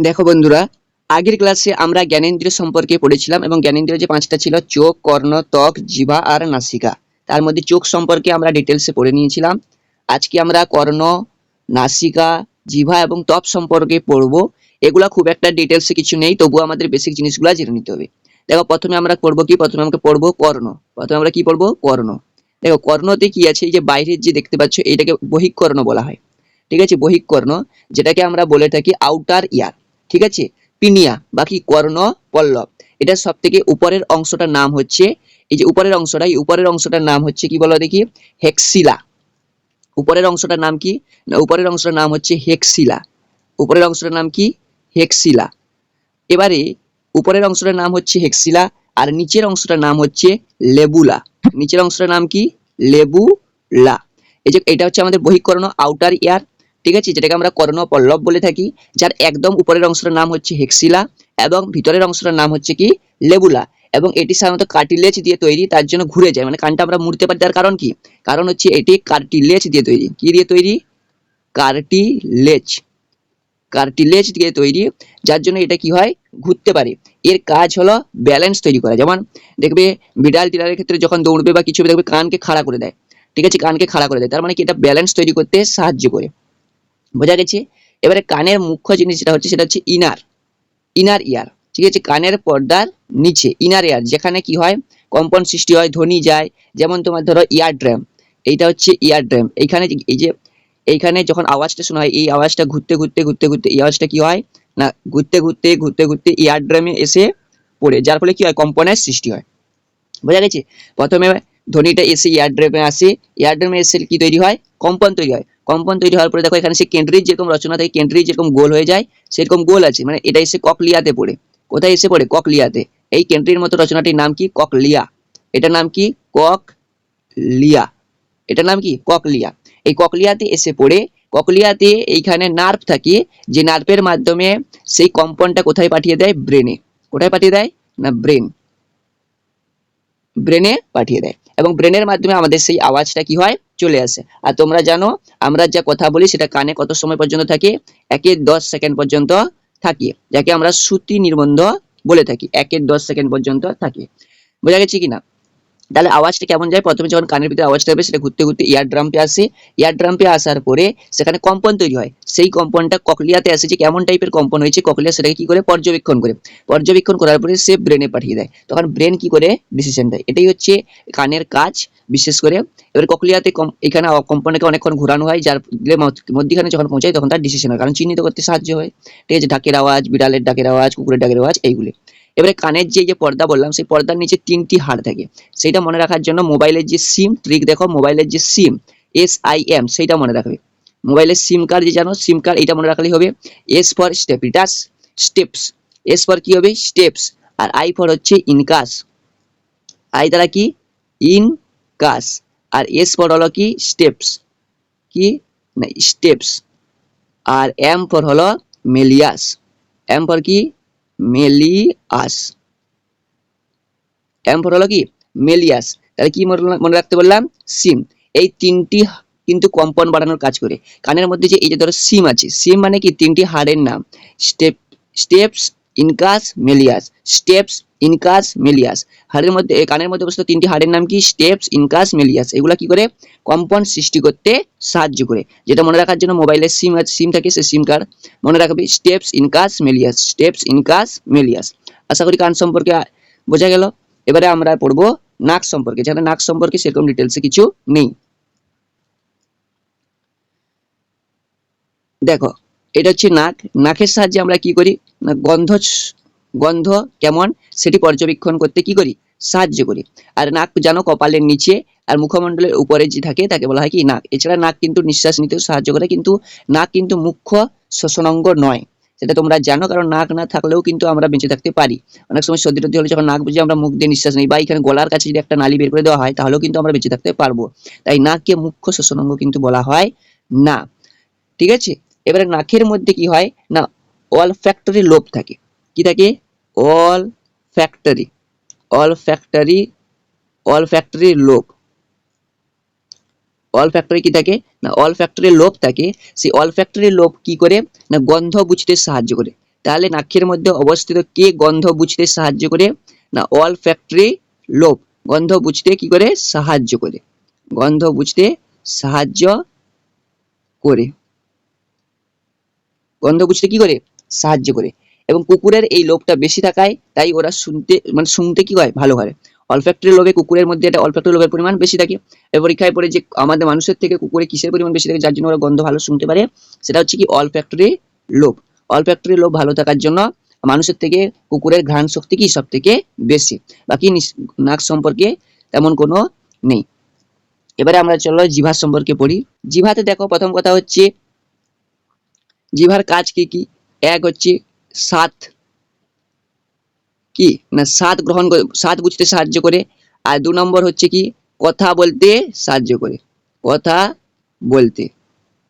দেখো বন্ধুরা, আগের ক্লাসে আমরা জ্ঞানেন্দ্রিয় সম্পর্কে পড়েছিলাম এবং জ্ঞানেন্দ্রিয় যে পাঁচটা ছিল, চোখ, কর্ণ, ত্বক জিভা আর নাসিকা। তার মধ্যে চোখ সম্পর্কে আমরা ডিটেলসে পড়ে নিয়েছিলাম। আজকে আমরা কর্ণ, নাসিকা জিভা এবং ত্বক সম্পর্কে পড়ব। এগুলা খুব একটা ডিটেলসে কিছু নেই, তবুও আমাদের বেসিক জিনিসগুলো জেনে নিতে হবে। দেখো, প্রথমে আমরা পড়ব কি? প্রথমে আমাকে পড়ব কর্ণ। প্রথমে আমরা কি পড়ব? কর্ণ। দেখো, কর্ণতে কি আছে? এই যে বাইরের যে দেখতে পাচ্ছ এটাকে বহিঃকর্ণ বলা হয়। ঠিক আছে? বহিঃকর্ণ, যেটাকে আমরা বলে থাকি আউটার ইয়ার ঠিক আছে? পিনিয়া, বাকি কর্ণ, পল্লব। এটা সব থেকে উপরের অংশটার নাম হচ্ছে, এই যে উপরের অংশটা, এই উপরের অংশটার নাম হচ্ছে কি বলো দেখি? হেক্সিলা। উপরের অংশটার নাম কি? না, উপরের অংশটার নাম হচ্ছে হেক্সিলা। উপরের অংশটার নাম কি? হেক্সিলা। এবারে উপরের অংশটার নাম হচ্ছে হেক্সিলা, আর নিচের অংশটার নাম হচ্ছে লেবুলা। নিচের অংশটার নাম কি? লেবুলা। এই যে, এটা হচ্ছে আমাদের বহিঃকর্ণ আউটার ইয়ার ঠিক আছে? যেটাকে আমরা কর্ণ পল্লব বলে থাকি, যার একদম উপরের অংশটার নাম হচ্ছে হেক্সিলা এবং ভিতরের অংশটার নাম হচ্ছে কি? লেবুলা। এবং এটি সাধারণত কার্টিলেজ দিয়ে তৈরি, তার জন্য ঘুরে যায়। মানে কানটা আমরা মুড়তে পারি, তার কারণ কি? কারণ হচ্ছে এটি কার্টিলেজ দিয়ে তৈরি। কি দিয়ে তৈরি? কার্টিলেজ। কার্টিলেজ দিয়ে তৈরি, যার জন্য এটা কি হয়? ঘুরতে পারে। এর কাজ হলো ব্যালেন্স তৈরি করা। যেমন দেখবে, বিড়াল টিলারের ক্ষেত্রে যখন দৌড়বে বা কিছু দেখবে কানকে খাড়া করে দেয়। ঠিক আছে? কানকে খাড়া করে দেয়। তার মানে কি? এটা ব্যালেন্স তৈরি করতে সাহায্য করে। বোঝা গেছে? এবারে কানের মুখ্য জিনিস যেটা হচ্ছে, সেটা হচ্ছে ইনার। ইনার ইয়ার। ঠিক আছে? কানের পর্দার নিচে, ইনার ইয়ার, যেখানে কি হয়? কম্পন সৃষ্টি হয়, ধ্বনি যায়। যেমন তোমার ধরো ইয়ার ড্রাম, এইটা হচ্ছে ইয়ার ড্রাম। এইখানে এই যে, এইখানে যখন আওয়াজটা শোনা হয়, এই আওয়াজটা ঘুরতে ঘুরতে ঘুরতে ঘুরতে, এই আওয়াজটা কি হয়? না, ঘুরতে ঘুরতে ঘুরতে ঘুরতে ইয়ার ড্রামে এসে পড়ে। যার ফলে কি হয়? কম্পনের সৃষ্টি হয়। বোঝা গেছে? প্রথমে ধ্বনিটা এসে ইয়ার ড্রামে আসে। ইয়ার ড্রামে এসে কি তৈরি হয়? কম্পন তৈরি হয়। কম্পন তৈরি হওয়ার পরে দেখো, এখানে সে কেন্দ্রিক যেরকম রচনা থাকে কেন্দ্রিক যেরকম গোল হয়ে যায়, সেরকম গোল আছে। মানে এটা এসে ককলিয়াতে পড়ে। কোথায় এসে পড়ে? ককলিয়াতে। এই কেন্দ্রির মতো রচনাটির নাম কি? ককলিয়া। এটার নাম কি? কক লিয়া এটার নাম কি? ককলিয়া। এই ককলিয়াতে এসে পড়ে, ককলিয়াতে এইখানে নার্ভ থাকে, যে নার্ভের মাধ্যমে সেই কম্পনটা কোথায় পাঠিয়ে দেয়? ব্রেনে। কোথায় পাঠিয়ে দেয়? না, ব্রেন। ব্রেনে পাঠিয়ে দেয়। এবং ব্রেনের মাধ্যমে আমাদের সেই আওয়াজটা কি হয়? চলে আসে। আর তোমরা জানো, আমরা যা কথা বলি সেটা কানে কত সময় পর্যন্ত থাকে? একে দশ সেকেন্ড পর্যন্ত থাকি, যাকে আমরা শ্রুতি নির্বন্ধ বলে থাকি। একের দশ সেকেন্ড পর্যন্ত থাকে। বোঝা গেছে কিনা? তাহলে আওয়াজটা কেমন যায়? প্রথমে যখন কানের ভিতরে আওয়াজটা হবে, সেটা ঘুরতে ঘুরতে ইয়ার ড্রামপে আসে। ইয়ার ড্রামপে আসার পরে সেখানে কম্পন তৈরি হয়। সেই কম্পনটা ককলিয়াতে আসে যে কেমন টাইপের কম্পন হয়েছে, ককলিয়া সেটাকে কি করে? পর্যবেক্ষণ করে। পর্যবেক্ষণ করার পরে সে ব্রেনে পাঠিয়ে দেয়। তখন ব্রেন কি করে? ডিসিশন দেয়। এটাই হচ্ছে কানের কাজ, বিশেষ করে। এবার ককলিয়াতে এখানে কম্পনটাকে অনেকক্ষণ ঘোরানো হয়, যার মধ্যিখানে যখন পৌঁছায় তখন তার ডিসিশন হয়। কারণ চিহ্নিত করতে সাহায্য হয়। ঠিক আছে? ঢাকের আওয়াজ, বিড়ালের ডাকের আওয়াজ, কুকুরের ডাকের আওয়াজ, এইগুলি। এবারে কানের যে যে পর্দা বললাম, সেই পর্দার নিচে তিনটি হাড় থাকে। সেটা মনে রাখার জন্য মোবাইলের যে সিম ট্রিক দেখো, মোবাইলের যে সিম এস আই এম সেইটা মনে রাখবে। মোবাইলের সিম কার্ড যে জানো, সিম কার্ড এটা মনে রাখলেই হবে। S for step ইটাস stapes S for কি হবে? স্টেপস আর আই ফর হচ্ছে ইনকাস আই দ্বারা কি? ইনকাস আর এস ফর হলো কি? স্টেপস কি? না স্টেপস আর এম ফর হলো মেলিয়াস এম ফর কি? মেলিয়াস এম ফর হলো কি? মেলিয়াস তাহলে কি মনে রাখতে বললাম? সিম। এই তিনটি কিন্তু কম্পন বাড়ানোর কাজ করে। কানের মধ্যে যে এই যে ধরো সিম আছে, সিম মানে কি? তিনটি হাড়ের নাম। Step stapes, incus malleus stapes incus malleus হাড়ের মধ্যে কানের মধ্যে অবস্থিত তিনটি হাড়ের নাম কি? স্টেপস ইনকাস মেলিয়াস এগুলা কি করে? কম্পন সৃষ্টি করতে সাহায্য করে। যেটা মনে রাখার জন্য মোবাইলের সিম সিম থাকে সে সিম কার্ড মনে রাখবি stapes incus malleus stapes incus malleus আশা করি কান সম্পর্কে বোঝা গেল। এবারে আমরা পড়ব নাক সম্পর্কে। যেখানে নাক সম্পর্কে সেরকম ডিটেলসে কিছু নেই। দেখো, এটা হচ্ছে নাক। নাকের সাহায্যে আমরা কি করি? না গন্ধ গন্ধ কেমন সেটি পর্যবেক্ষণ করতে কি করি? সাহায্য করি। আর নাক জানো কপালের নিচে আর মুখমণ্ডলের উপরে যে থাকে তাকে বলা হয় কি নাক। এছাড়া নাক কিন্তু নিঃশ্বাস নিতেও সাহায্য করে কিন্তু নাক কিন্তু মুখ্য শ্বসনাঙ্গ নয়। সেটা তোমরা জানো কারণ নাক না থাকলেও কিন্তু আমরা বেঁচে থাকতে পারি। অনেক সময় সর্দি টর্দি হলে যখন নাক বুঝে আমরা মুখ দিয়ে নিঃশ্বাস নিই বা এখানে গলার কাছে যদি একটা নালী বের করে দেওয়া হয় তাহলেও কিন্তু আমরা বেঁচে থাকতে পারব। তাই নাককে মুখ্য শ্বসনাঙ্গ কিন্তু বলা হয় না। ঠিক আছে? এবারে নাকের মধ্যে কি হয়? না অল ফ্যাক্টরি লোভ থাকে। কি? থাকে olfactory olfactory olfactory lobe olfactory কি? থাকে না অল ফ্যাক্টরি লোভ থাকে সেই অল ফ্যাক্টরি লোভ কি করে? না, গন্ধ বুঝতে সাহায্য করে। তাহলে নাক্ষের মধ্যে অবস্থিত কে গন্ধ বুঝতে সাহায্য করে? না অল ফ্যাক্টরি লোভ গন্ধ বুঝতে কি করে? সাহায্য করে। গন্ধ বুঝতে সাহায্য করে। গন্ধ বুঝতে কি করে? সাহায্য করে। এবং কুকুরের এই লোভটা বেশি থাকায় তাই ওরা শুনতে মানে শুনতে কি হয়? ভালো হয়। অলফ্যাক্টরি লোভে কুকুরের মধ্যে একটা অলফ্যাক্টরি লোভের পরিমাণ বেশি থাকে। পরীক্ষায় পড়ে যে আমাদের মানুষের থেকে কুকুরে কিসের পরিমাণ বেশি থাকে, যার জন্য ওরা গন্ধ ভালো শুনতে পারে, সেটা হচ্ছে কি অলফ্যাক্টরি লোভ। অলফ্যাক্টরি লোভ ভালো থাকার জন্য মানুষের থেকে কুকুরের ঘ্রাণ শক্তি কি সব থেকে বেশি? বাকি নাক সম্পর্কে তেমন কোনো নেই। এবারে আমরা চলো জিভার সম্পর্কে পড়ি। জিভাতে দেখো প্রথম কথা হচ্ছে, জিভার কাজ কি কি? এক হচ্ছে স্বাদ কি? না স্বাদ গ্রহণ স্বাদ বুঝতে সাহায্য করে। আর দু নম্বর হচ্ছে কি? কথা বলতে সাহায্য করে। কথা বলতে।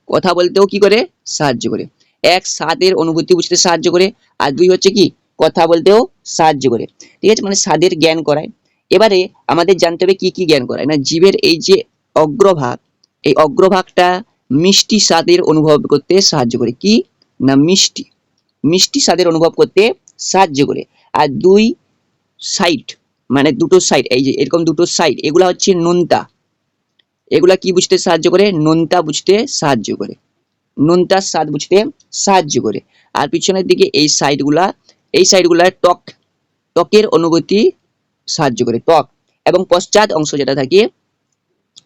কথা বলতেও কি করে? সাহায্য করে। এক স্বাদের অনুভূতি বুঝতে সাহায্য করে। আর দুই হচ্ছে কি? কথা বলতেও সাহায্য করে। ঠিক আছে? মানে স্বাদের জ্ঞান করায়। এবারে আমাদের জানতে হবে কি কি জ্ঞান করায়। না, জীবের এই যে অগ্রভাগ, এই অগ্রভাগটা মিষ্টি স্বাদের অনুভব করতে সাহায্য করে। কি? না, মিষ্টি। মিষ্টি স্বাদের অনুভব করতে সাহায্য করে। আর দুই সাইড মানে দুটো সাইড এই যে এরকম দুটো সাইড এগুলা হচ্ছে নোনতা। এগুলা কি বুঝতে সাহায্য করে? নোনতা বুঝতে সাহায্য করে। নোনতার স্বাদ বুঝতে সাহায্য করে। আর পিছনের দিকে এই সাইডগুলা এই সাইডগুলা টক টকের অনুভূতি সাহায্য করে টক এবং পশ্চাৎ অংশ যেটা থাকে,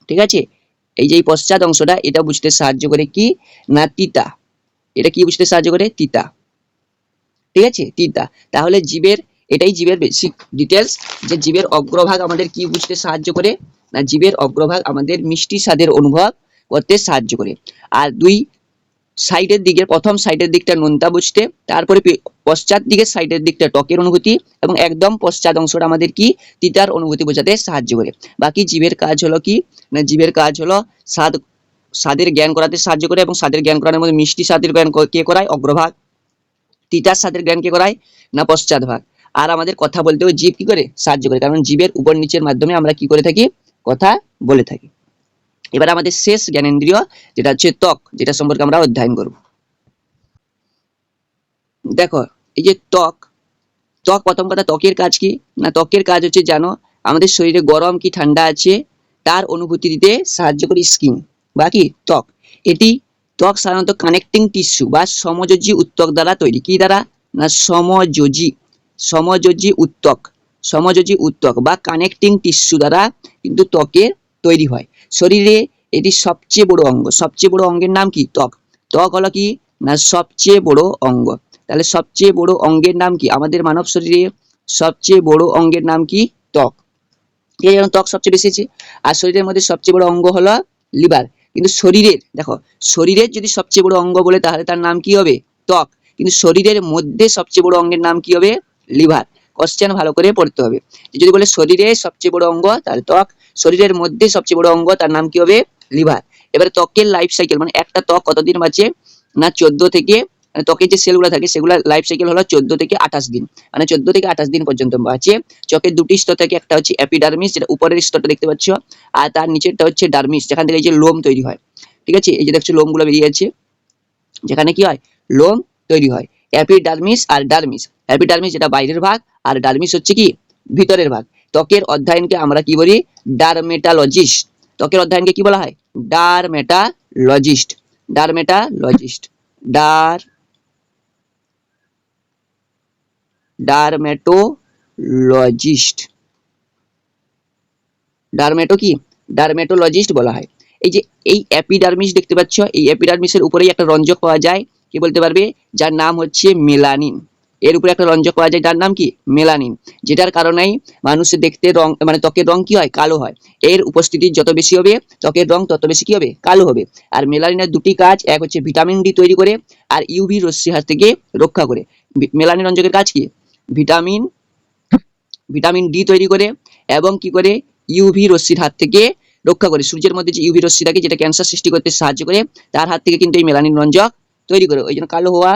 ঠিক আছে? এই যে এই পশ্চাৎ অংশটা, এটা বুঝতে সাহায্য করে কি? না তিতা। এটা কি বুঝতে সাহায্য করে? তিতা। ঠিক আছে? তিতা তাহলে জীবের, এটাই জীবের বেসিক ডিটেলস যে জীবের অগ্রভাগ আমাদের কি বুঝতে সাহায্য করে? না, জীবের অগ্রভাগ আমাদের মিষ্টি স্বাদের অনুভব করতে সাহায্য করে। আর দুই সাইডের দিকে প্রথম সাইডের দিকটা নোনতা বুঝতে, তারপরে পশ্চাৎ দিকের সাইডের দিকটা টকের অনুভূতি এবং একদম পশ্চাৎ অংশটা আমাদের কি? তিতার অনুভূতি বোঝাতে সাহায্য করে। বাকি জীবের কাজ হলো কি? না, জীবের কাজ হলো স্বাদ, স্বাদের জ্ঞান করাতে সাহায্য করে এবং স্বাদের জ্ঞান করানোর মধ্যে মিষ্টি স্বাদের জ্ঞান কে করায়? অগ্রভাগ। তিতার স্বাদের জ্ঞান কে করায় না পশ্চাৎ ভাগ। আর আমাদের কথা বলতেও জীব কি করে? সাহায্য করে। কারণ জীবের উপর নিচের মাধ্যমে আমরা কি করে থাকি? কথা বলে থাকি। এবার আমাদের শেষ জ্ঞানেন্দ্রিয়, যেটা হচ্ছে ত্বক, যেটা সম্পর্কে আমরা অধ্যয়ন করব। দেখো, এই যে ত্বক ত্বক প্রথম কথা, ত্বকের কাজ কি? না, ত্বকের কাজ হচ্ছে জানো, আমাদের শরীরে গরম কি ঠান্ডা আছে, তার অনুভূতি দিতে সাহায্য করে স্কিন বাকি ত্বক। এটি ত্বক সাধারণত কানেক্টিং টিস্যু বা সমযোজী উত্তক দ্বারা তৈরি। কি দ্বারা? না, সমযোজী। সমযোজী উত্তক। সমযোজী উত্তক বা কানেক্টিং টিস্যু দ্বারা কিন্তু ত্বকের তৈরি হয়। শরীরে এটি সবচেয়ে বড় অঙ্গ। সবচেয়ে বড় অঙ্গের নাম কি? ত্বক। ত্বক হলো কি? না, সবচেয়ে বড় অঙ্গ। তাহলে সবচেয়ে বড় অঙ্গের নাম কি? আমাদের মানব শরীরে সবচেয়ে বড় অঙ্গের নাম কি? ত্বক। ত্বক সবচেয়ে বেশি আছে আর শরীরের মধ্যে সবচেয়ে বড় অঙ্গ হলো লিভার। কিন্তু শরীরের, দেখো, শরীরের যদি সবচেয়ে বড় অঙ্গ বলে, তাহলে তার নাম কি হবে? ত্বক। কিন্তু শরীরের মধ্যে সবচেয়ে বড় অঙ্গের নাম কি হবে? লিভার। কোশ্চেন ভালো করে পড়তে হবে। যদি বলে শরীরে সবচেয়ে বড় অঙ্গ, তাহলে ত্বক। শরীরের মধ্যে সবচেয়ে বড় অঙ্গ, তার নাম কি হবে? লিভার। এবারে ত্বকের লাইফ সাইকেল মানে একটা ত্বক কতদিন বাঁচে? না চোদ্দ থেকে ত্বকের যে সেলগুলো থাকে, সেগুলো লাইফ সাইকেল হলো চোদ্দ থেকে আঠাশ দিন। মানে চোদ্দ থেকে আঠাশ দিন পর্যন্ত বাঁচে চোখের দুটি স্তর থেকে একটা হচ্ছে অ্যাপিডার্মিস যেটা উপরের স্তরটা দেখতে পাচ্ছ, আর তার নিচেরটা হচ্ছে ডার্মিস যেখান থেকে এই যে লোম তৈরি হয়। ঠিক আছে? এই যে দেখছ লোমগুলো বেরিয়ে আছে যেখানে কি হয়? লোম তৈরি হয়। অ্যাপিডার্মিস আর ডার্মিস অ্যাপিডার্মিস যেটা বাইরের ভাগ, আর ডার্মিস হচ্ছে কি? ভিতরের ভাগ। ত্বকের অধ্যয়নকে আমরা কি বলি? ডারমেটালজিস্ট ত্বকের অধ্যয়নকে কি বলা হয়? ডারমেটালজিস্ট ডারমেটালজিস্ট ডার ডারমেটোলজিস্ট ডারমেটো কি? ডারমেটোলজিস্ট বলা হয়। এই যে এই অ্যাপিডার্মিস দেখতে পাচ্ছ, এই অ্যাপিডার্মিসের উপরেই একটা রঞ্জক পাওয়া যায়। কি বলতে পারবে? যার নাম হচ্ছে মেলানিন। এর উপরে একটা রঞ্জক পাওয়া যায়, যার নাম কি? মেলানিন। যেটার কারণেই মানুষের দেখতে রং মানে ত্বকের রং কি হয়? কালো হয়। এর উপস্থিতি যত বেশি হবে, ত্বকের রং তত বেশি কি হবে? কালো হবে। আর মেলানিনের দুটি কাজ, এক হচ্ছে ভিটামিন ডি তৈরি করে, আর ইউভি রশ্মি হাত থেকে রক্ষা করে। মেলানিন রঞ্জকের কাজ কি? ভিটামিন ভিটামিন ডি তৈরি করে এবং কি করে ইউভি রশ্মির হাত থেকে রক্ষা করে। সূর্যের মধ্যে যে ইউভি রশ্মি থাকে, যেটা ক্যান্সার সৃষ্টি করতে সাহায্য করে, তার হাত থেকে কিন্তু এই মেলানিন রঞ্জক তৈরি করে। ওই জন্য কালো হওয়া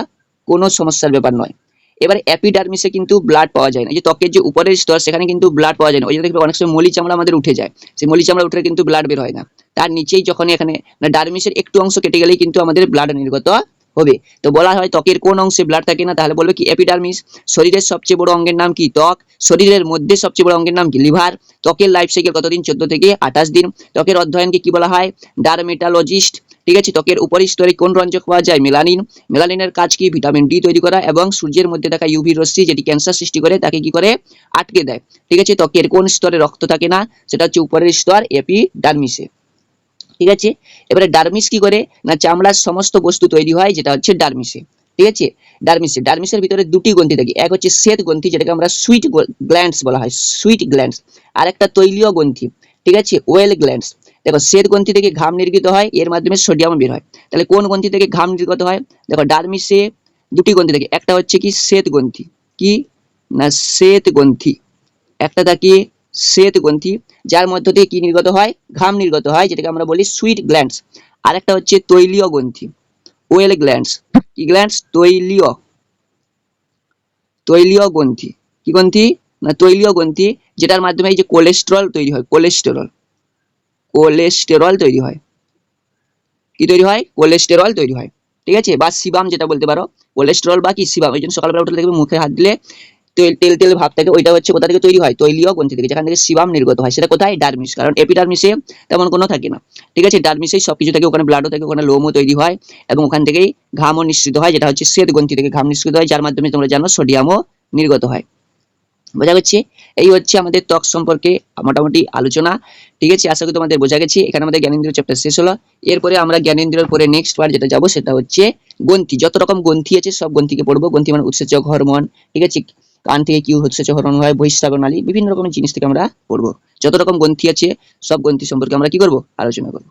কোনো সমস্যার ব্যাপার নয়। এবারে অ্যাপিডার্মিসে কিন্তু ব্লাড পাওয়া যায় না। যে ত্বকের যে উপরের স্তর, সেখানে কিন্তু ব্লাড পাওয়া যায় না। ওই জন্য দেখবে অনেক সময় মলি চামড়া আমাদের উঠে যায়। সেই মলি চামড়া উঠে কিন্তু ব্লাড বের হয় না। তার নিচেই যখন এখানে ডার্মিসের একটু অংশ কেটে গেলেই কিন্তু আমাদের ব্লাড নির্গত হবে। তো বলা হয় ত্বকের কোন অংশে ব্লাড থাকে না, তাহলে বলবে কি এপিডার্মিস শরীরের সবচেয়ে বড় অঙ্গের নাম কি, ত্বক। শরীরের মধ্যে সবচেয়ে বড় অঙ্গের নাম কি, লিভার। ত্বকের লাইফ সাইকেল কতদিন? চোদ্দ থেকে আঠাশ দিন। ত্বকের অধ্যয়নকে কি বলা হয়? ডার্মেটালজিস্ট ঠিক আছে, ত্বকের উপরি স্তরে কোন রঞ্জক পাওয়া যায়? মেলানিন মেলানিনের কাজ কি? ভিটামিন ডি তৈরি করা এবং সূর্যের মধ্যে থাকা ইউভি রশ্মি যেটি ক্যান্সার সৃষ্টি করে, তাকে কি করে? আটকে দেয়। ঠিক আছে, ত্বকের কোন স্তরে রক্ত থাকে না, সেটা হচ্ছে উপরের স্তর এপিডার্মিসে ঠিক আছে? এবারে ডার্মিস কি করে? না চামড়ার সমস্ত বস্তু তৈরি হয়, যেটা হচ্ছে ডার্মিসে। ঠিক আছে? ডার্মিসে, ডার্মিসের ভিতরে দুটি গ্রন্থি থাকে। এক হচ্ছে শ্বেত গ্রন্থি, যেটাকে আমরা সুইট গ্ল্যান্ডস বলা হয়, সুইট গ্ল্যান্ডস। আর একটা তৈলীয় গ্রন্থি, ঠিক আছে? Oil glands. দেখো, শ্বেত গ্রন্থি থেকে ঘাম নির্গত হয়, এর মাধ্যমে সোডিয়াম বের হয়। তাহলে কোন গ্রন্থি থেকে ঘাম নির্গত হয়? দেখো, ডার্মিসে দুটি গ্রন্থি থাকে। একটা হচ্ছে কি? শ্বেত গ্রন্থি। কি? না, শ্বেত গ্রন্থি। একটা থাকে শ্বেত গ্রন্থি, যার মধ্য থেকে কি নির্গত হয়? ঘাম নির্গত হয়, যেটাকে আমরা বলি সুইট গ্ল্যান্ডস আর একটা হচ্ছে তৈলীয় গ্রন্থি ওয়েল গ্ল্যান্ডস কি গ্ল্যান্ডস তৈলীয় তৈলীয় গ্রন্থি। কি গ্রন্থি? না, তৈলীয় গ্রন্থি, যেটার মাধ্যমে এই যে কোলেস্টেরল তৈরি হয় কোলেস্টেরল কোলেস্টেরল তৈরি হয়। কি তৈরি হয়? কোলেস্টেরল তৈরি হয়। ঠিক আছে? বা সিবাম যেটা বলতে পারো। কোলেস্টেরল বা কি সিবাম এই জন্য সকালবেলা উঠে দেখবে মুখে হাত দিলে তেল তেল ভাব থাকে ওইটা হচ্ছে কোথা থেকে তৈরি হয়? তৈলীয় গ্রন্থি থেকে, যেখান থেকে সিবাম নির্গত হয়। সেটা কোথায়? ডার্মিস কারণ এপিডার্মিসে তেমন কোনো থাকে না। ঠিক আছে? ডার্মিসেই সব কিছু থাকে, ওখানে ব্লাডও থাকে, ওখানে লোমও তৈরি হয় এবং ওখান থেকেই ঘামও নিঃসৃত হয়, যেটা হচ্ছে শ্বেত গ্রন্থি থেকে ঘাম নিঃসৃত হয়, যার মাধ্যমে তোমরা জানো সোডিয়ামও নির্গত হয়। বোঝা যাচ্ছে এই হচ্ছে আমাদের ত্বক সম্পর্কে মোটামুটি আলোচনা। ঠিক আছে? আশা করি তোমাদের বোঝা গেছে। এখানে আমাদের জ্ঞানেন্দ্রিয় চ্যাপ্টার শেষ হলো। এরপরে আমরা জ্ঞানেন্দ্রিয়র পরে নেক্সট পার্ট যেটা যাব, সেটা হচ্ছে গ্রন্থি। যত রকম গ্রন্থি আছে, সব গ্রন্থিকে পড়ব। গ্রন্থি মানে উৎসেচক, হরমোন। ঠিক আছে? কান থেকে কি হচ্ছে চহরণ হয় বহিষ্ঠাগর নালী বিভিন্ন রকমের জিনিস থেকে আমরা পড়ব। যত রকম গ্রন্থি আছে, সব গ্রন্থি সম্পর্কে আমরা কি করব? আলোচনা করব।